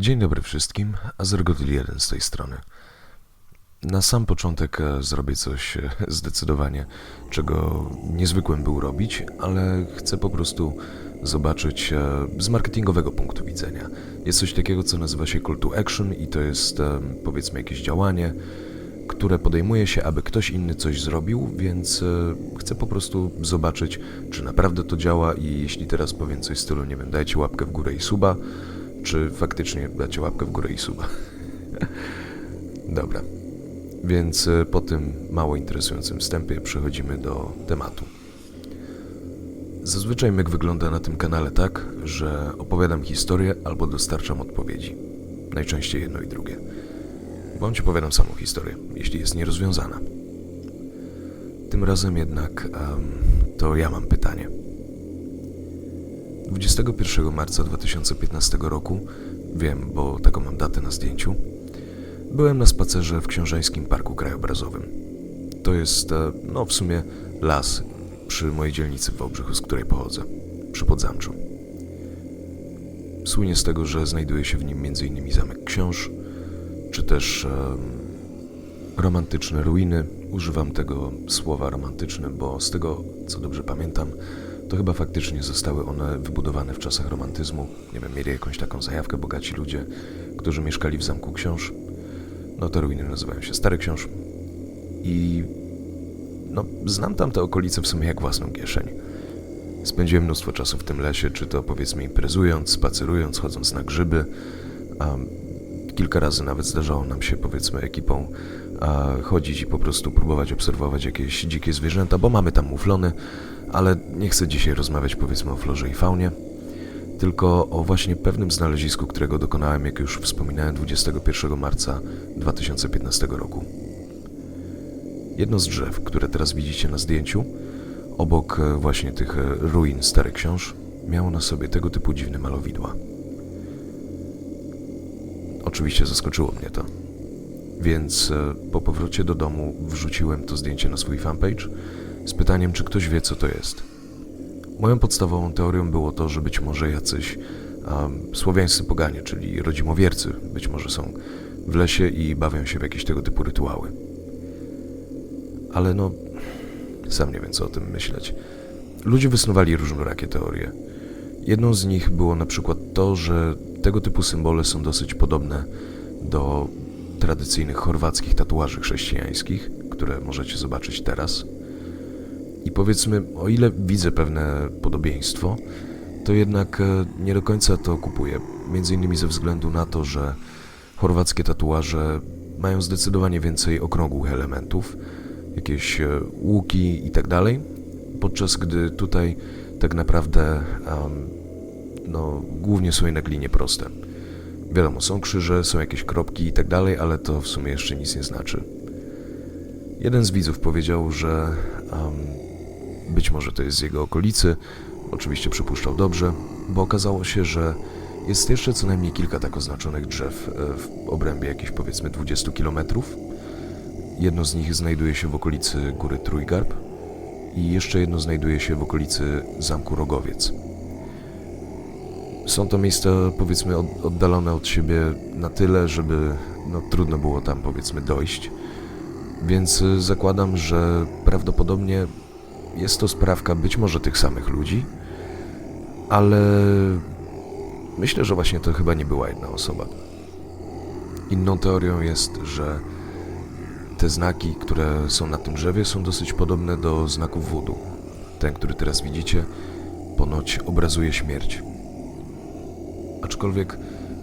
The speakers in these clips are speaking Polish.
Dzień dobry wszystkim, Azergotil 1 z tej strony. Na sam początek e, zrobię coś e, zdecydowanie, czego niezwykłym był robić, ale chcę po prostu zobaczyć e, z marketingowego punktu widzenia. Jest coś takiego, co nazywa się call to action i to jest powiedzmy jakieś działanie, które podejmuje się, aby ktoś inny coś zrobił, więc chcę po prostu zobaczyć, czy naprawdę to działa i jeśli teraz powiem coś w stylu, nie wiem, dajcie łapkę w górę i suba, czy faktycznie dacie łapkę w górę i suba. Dobra. Więc e, po tym mało interesującym wstępie przechodzimy do tematu. Zazwyczaj myk wygląda na tym kanale tak, że opowiadam historię albo dostarczam odpowiedzi. Najczęściej jedno i drugie. Bądź opowiadam samą historię, jeśli jest nierozwiązana. Tym razem jednak em, to ja mam pytanie. 21 marca 2015 roku, wiem, bo taką mam datę na zdjęciu, byłem na spacerze w Książeńskim Parku Krajobrazowym. To jest, e, no w sumie, las przy mojej dzielnicy w Wałbrzychu, z której pochodzę, przy Podzamczu. Słynie z tego, że znajduje się w nim m.in. zamek książ, czy też em, romantyczne ruiny. Używam tego słowa romantyczne, bo z tego, co dobrze pamiętam, to chyba faktycznie zostały one wybudowane w czasach romantyzmu. Nie wiem, mieli jakąś taką zajawkę bogaci ludzie, którzy mieszkali w zamku książ. No te ruiny nazywają się Stary Książ. I no, znam tam te okolice w sumie jak własną kieszeń. Spędziłem mnóstwo czasu w tym lesie, czy to powiedzmy imprezując, spacerując, chodząc na grzyby. A kilka razy nawet zdarzało nam się powiedzmy ekipą chodzić i po prostu próbować obserwować jakieś dzikie zwierzęta, bo mamy tam muflony, ale nie chcę dzisiaj rozmawiać powiedzmy o florze i faunie, tylko o właśnie pewnym znalezisku, którego dokonałem, jak już wspominałem, 21 marca 2015 roku. Jedno z drzew, które teraz widzicie na zdjęciu, obok e, właśnie tych e, ruin Starych Książ, miało na sobie tego typu dziwne malowidła. Oczywiście zaskoczyło mnie to. Więc e, po powrocie do domu wrzuciłem to zdjęcie na swój fanpage z pytaniem, czy ktoś wie, co to jest. Moją podstawową teorią było to, że być może jacyś um, słowiańscy poganie, czyli rodzimowiercy, być może są w lesie i bawią się w jakieś tego typu rytuały. Ale no, sam nie wiem, co o tym myśleć. Ludzie wysnuwali różnorakie teorie. Jedną z nich było na przykład to, że tego typu symbole są dosyć podobne do tradycyjnych chorwackich tatuaży chrześcijańskich, które możecie zobaczyć teraz. I powiedzmy, o ile widzę pewne podobieństwo, to jednak e, nie do końca to kupuję. Między innymi ze względu na to, że chorwackie tatuaże mają zdecydowanie więcej okrągłych elementów, jakieś e, łuki i tak dalej, podczas gdy tutaj tak naprawdę em, no, głównie są jednak linie proste. Wiadomo, są krzyże, są jakieś kropki i tak dalej, ale to w sumie jeszcze nic nie znaczy. Jeden z widzów powiedział, że em, być może to jest z jego okolicy, oczywiście przypuszczał dobrze, bo okazało się, że jest jeszcze co najmniej kilka tak oznaczonych drzew e, w obrębie jakichś powiedzmy 20 kilometrów. Jedno z nich znajduje się w okolicy góry Trójgarb i jeszcze jedno znajduje się w okolicy zamku Rogowiec. Są to miejsca powiedzmy od, oddalone od siebie na tyle, żeby no, trudno było tam powiedzmy dojść. Więc zakładam, że prawdopodobnie jest to sprawka być może tych samych ludzi, ale myślę, że właśnie to chyba nie była jedna osoba. Inną teorią jest, że te znaki, które są na tym drzewie, są dosyć podobne do znaków wudu. Ten, który teraz widzicie, ponoć obrazuje śmierć. Aczkolwiek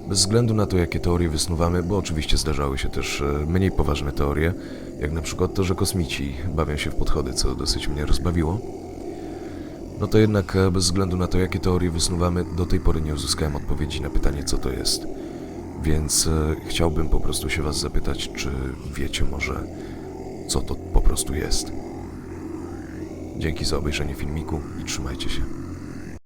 bez względu na to, jakie teorie wysnuwamy, bo oczywiście zdarzały się też e, mniej poważne teorie, jak na przykład to, że kosmici bawią się w podchody, co dosyć mnie rozbawiło, no to jednak e, bez względu na to, jakie teorie wysnuwamy, do tej pory nie uzyskałem odpowiedzi na pytanie, co to jest. Więc e, chciałbym po prostu się Was zapytać, czy wiecie może, co to po prostu jest. Dzięki za obejrzenie filmiku i trzymajcie się.